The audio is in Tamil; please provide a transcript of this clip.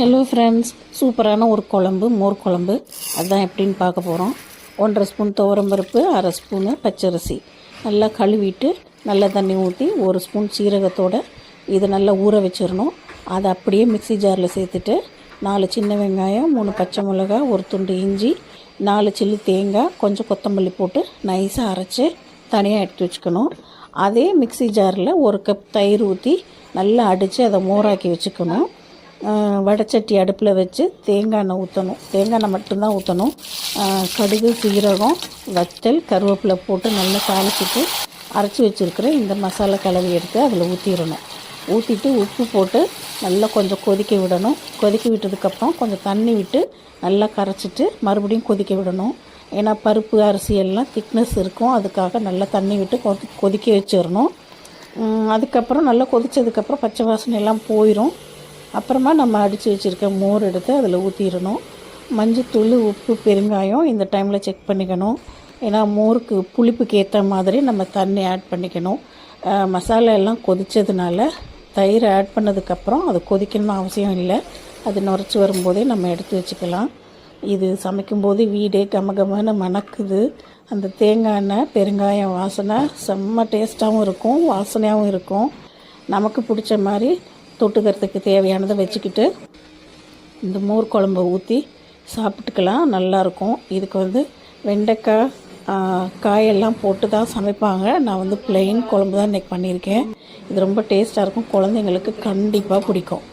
ஹலோ ஃப்ரெண்ட்ஸ் சூப்பரான ஒரு குழம்பு மோர் குழம்பு. அதுதான் எப்படின்னு பார்க்க போகிறோம் ஒன்றரை ஸ்பூன் துவரம்பருப்பு அரை ஸ்பூனு பச்சரிசி. நல்லா கழுவிட்டு நல்லா தண்ணி ஊற்றி ஒரு ஸ்பூன் சீரகத்தோட இதை நல்லா ஊற வச்சிடணும். அதை அப்படியே மிக்ஸி ஜாரில் சேர்த்துட்டு நாலு சின்ன வெங்காயம் மூணு பச்சை மிளகாய் ஒரு துண்டு இஞ்சி நாலு சில்லு தேங்காய் கொஞ்சம் கொத்தமல்லி போட்டு நைஸாக அரைச்சி தனியாக எடுத்து வச்சுக்கணும். அதே மிக்ஸி ஜாரில் ஒரு கப் தயிர் ஊற்றி நல்லா அடித்து அதை மோராக்கி வச்சுக்கணும். வடச்சட்டி அடுப்பில் வச்சு தேங்காய் எண்ணெய் ஊற்றணும் தேங்காய் எண்ணெய் மட்டும்தான் ஊற்றணும் கடுகு சீரகம் வத்தல் கருவேப்பிலை போட்டு நல்லா தாளிச்சிட்டு அரைச்சி வச்சுருக்கிற இந்த மசாலா கலவை எடுத்து அதில் ஊற்றிடணும் ஊற்றிட்டு உப்பு போட்டு நல்லா கொஞ்சம் கொதிக்க விடணும். கொதிக்க விட்டதுக்கப்புறம் கொஞ்சம் தண்ணி விட்டு நல்லா கரைச்சிட்டு மறுபடியும் கொதிக்க விடணும். ஏன்னா பருப்பு அரிசி எல்லாம் திக்னஸ் இருக்கும். அதுக்காக நல்லா தண்ணி விட்டு கொதி கொதிக்க வச்சிடணும். அதுக்கப்புறம் நல்லா கொதித்ததுக்கப்புறம் பச்சை வாசனை எல்லாம் போயிடும் அப்புறமா நம்ம அடித்து வச்சுருக்க மோர் எடுத்து அதில் ஊற்றிடணும் மஞ்சத்தூள் உப்பு பெருங்காயம் இந்த டைமில் செக் பண்ணிக்கணும். ஏன்னா மோருக்கு புளிப்புக்கு ஏற்ற மாதிரி நம்ம தண்ணி ஆட் பண்ணிக்கணும். மசாலா எல்லாம் கொதித்ததுனால தயிர் ஆட் பண்ணதுக்கப்புறம் அது கொதிக்கணும்னு அவசியம் இல்லை. அது நுரைச்சி வரும்போதே நம்ம எடுத்து வச்சுக்கலாம். இது சமைக்கும்போது வீடே கமகமன்னு மணக்குது. அந்த தேங்காய் எண்ணெய் பெருங்காயம் வாசனை செம்ம டேஸ்ட்டாகவும் இருக்கும் வாசனையாகவும் இருக்கும். நமக்கு பிடிச்ச மாதிரி தொட்டுக்கிறதுக்கு தேவையானதை வச்சுக்கிட்டு இந்த மோர் குழம்பை ஊற்றி சாப்பிட்டுக்கலாம் நல்லாயிருக்கும் இதுக்கு வந்து வெண்டைக்காய் காயெல்லாம் போட்டு தான் சமைப்பாங்க. நான் வந்து பிளெயின் குழம்பு தான் இன்றைக்கி பண்ணியிருக்கேன். இது ரொம்ப டேஸ்ட்டாக இருக்கும். குழந்தைங்களுக்கு கண்டிப்பாக பிடிக்கும்.